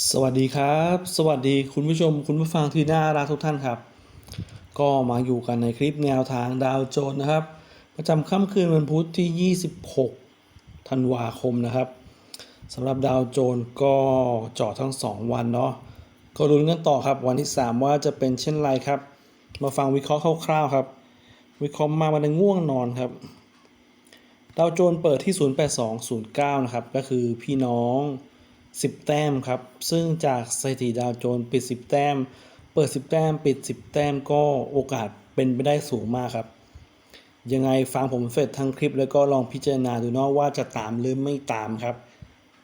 สวัสดีครับ สวัสดีคุณผู้ชมคุณผู้ฟังที่น่ารักทุกท่านครับ ก็มาอยู่กันในคลิปแนวทางดาวโจนส์นะครับ ประจำค่ำคืนวันพุธที่ 26 ธันวาคมนะครับสำหรับดาวโจนส์ก็เจาะทั้ง 2 วันเนาะก็ลุ้นกันต่อครับ วันที่ 3 ว่าจะเป็นเช่นไรครับ มาฟังวิเคราะห์คร่าวๆครับ วิเคราะห์มาวันในง่วงนอนครับดาวโจนส์เปิดที่ 08209 นะครับก็คือพี่น้อง 10 แต้มครับ ซึ่งจากสถิติดาวโจนปิด 10 แต้ม เปิด 10 แต้ม ปิด 10 แต้มก็โอกาสเป็นไปได้สูงมากครับ ยังไงฟังผมเสร็จทั้งคลิปแล้วก็ลองพิจารณาดูนาะว่าจะตามหรือไม่ตามครับ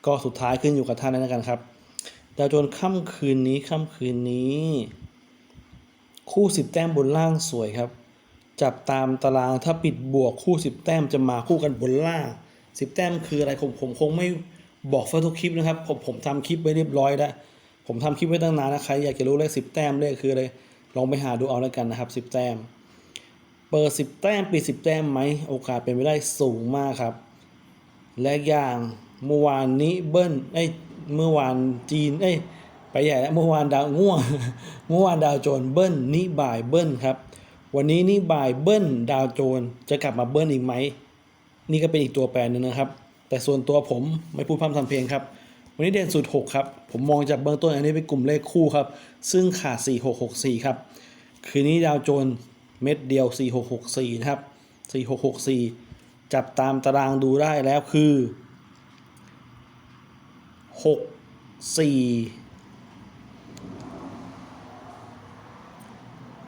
ก็สุดท้ายขึ้นอยู่กับท่านแล้วกันครับ ดาวโจนค่ำคืนนี้ค่ำคืนนี้ คู่ 10 แต้มบนล่างสวยครับ จับตามตารางถ้าปิดบวกคู่ 10 แต้มจะมาคู่กันบนล่าง 10 แต้มคืออะไรผมผมคงไม่ บอกเฟอร์ทุกคลิปนะครับ ผมผมทำคลิปไว้เรียบร้อยแล้ว ผมทำคลิปไว้ตั้งนานนะใครอยากจะรู้เลข10แต้มเลขคืออะไรลองไปหาดูเอาแล้วกันนะครับ10แต้ม เปิด10แต้มปิด10แต้มไหมโอกาสเป็นไปได้สูงมากครับ และอย่างเมื่อวานนี้เบิ้ลเอ้เมื่อวานจีนเอ้ไปใหญ่แล้วเมื่อวานดาวง่วงเมื่อวานดาวโจนเบิ้ลนี่บ่ายเบิ้ลครับ วันนี้นี่บ่ายเบิ้ลดาวโจนจะกลับมาเบิ้ลอีกไหมนี่ก็เป็นอีกตัวแปรหนึ่งนะครับ แต่ส่วนตัวผมไม่พูดพร่ำทำเพลงครับ วันนี้เด่นสุด 6 ครับ ผมมองจากเบื้องต้นอันนี้เป็นกลุ่มเลขคู่ครับ ซึ่งขาด 4664 ครับ คืนนี้ดาวโจนส์เม็ดเดียว 4664 นะครับ 4664 จับตามตารางดูได้แล้วคือ 6 4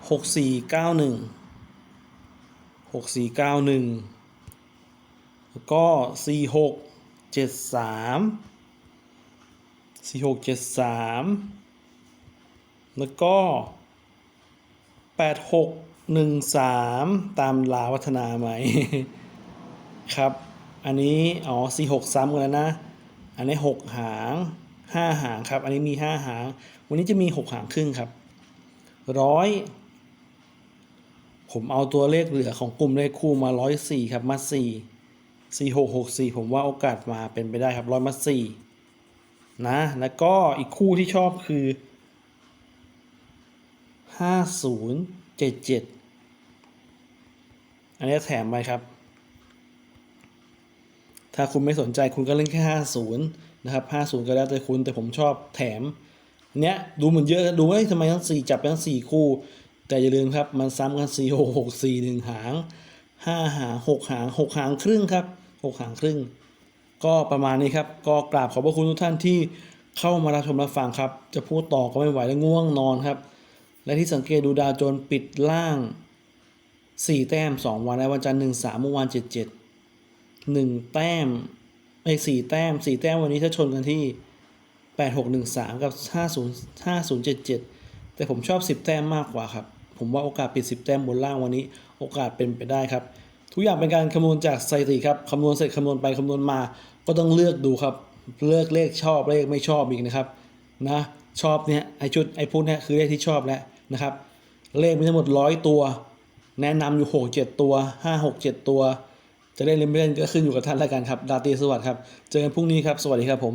6 4 9 1 6 4 9 1 แล้วก็ 4 6 7 3 4 6 7 3 แล้วก็ 8 6 1 3 ตามลาวัฒนาไหม ครับ อันนี้ อ๋อ 4 6 ซ้ำกันแล้วนะ อันนี้ 6 หาง 5 หางครับ อันนี้มี 5 หาง วันนี้จะมี 6 หางครึ่งครับร้อยผมเอาตัวเลขเหลือของกลุ่มเลขคู่มา 104 ครับ มา 4 4 6 6 4 ผมว่าโอกาสมาเป็นไปได้ครับร้อยมา4นะ แล้วก็อีกคู่ที่ชอบคือ 5077 อันนี้แถมไปครับ ถ้าคุณไม่สนใจคุณก็เล่นแค่ 50 นะครับ 50 ก็แล้วแต่คุณแต่ผมชอบแถมเนี้ยดูเหมือนเยอะดูว่าทำไมทั้ง 4 จับไปทั้ง 4 คู่ แต่อย่าลืมครับ มันซ้ำกัน 4 6 6 4 1 หาง 5 หาง 6 หาง 6 หางครึ่งครับ 6หางครึ่ง ก็ประมาณนี้ครับ ก็กราบขอบพระคุณทุกท่านที่เข้ามารับชมรับฟังครับ จะพูดต่อก็ไม่ไหวแล้วง่วงนอนครับ และที่สังเกตดูดาวโจนปิดล่าง 4 แต้ม 2 วันแล้ววันจันทร์1 3เมื่อวาน7 7 1แต้มไอ้สี่แต้ม4แต้มวันนี้ถ้าชนกันที่8613กับ50 5077แต่ผมชอบ10แต้มมากกว่าครับ ผมว่าโอกาสปิด10แต้มบนล่างวันนี้ โอกาสเป็นไปได้ครับ ทุกอย่างเป็นการคำนวณจากสถิติครับคำนวณเสร็จคำนวณไปคำนวณมา ก็ต้องเลือกดูครับ เลือกเลขชอบเลขไม่ชอบอีกนะครับนะชอบเนี่ยไอชุดไอพูดเนี่ยคือเลขที่ชอบแล้วนะครับ เลขมีทั้งหมดร้อยตัว แนะนำอยู่หกเจ็ดตัวห้าหกเจ็ดตัว จะเล่นหรือไม่เล่นก็ขึ้นอยู่กับท่านล้วกันครับ ดาตีสวัสดิ์ครับ เจอกันพรุ่งนี้ครับ สวัสดีครับผม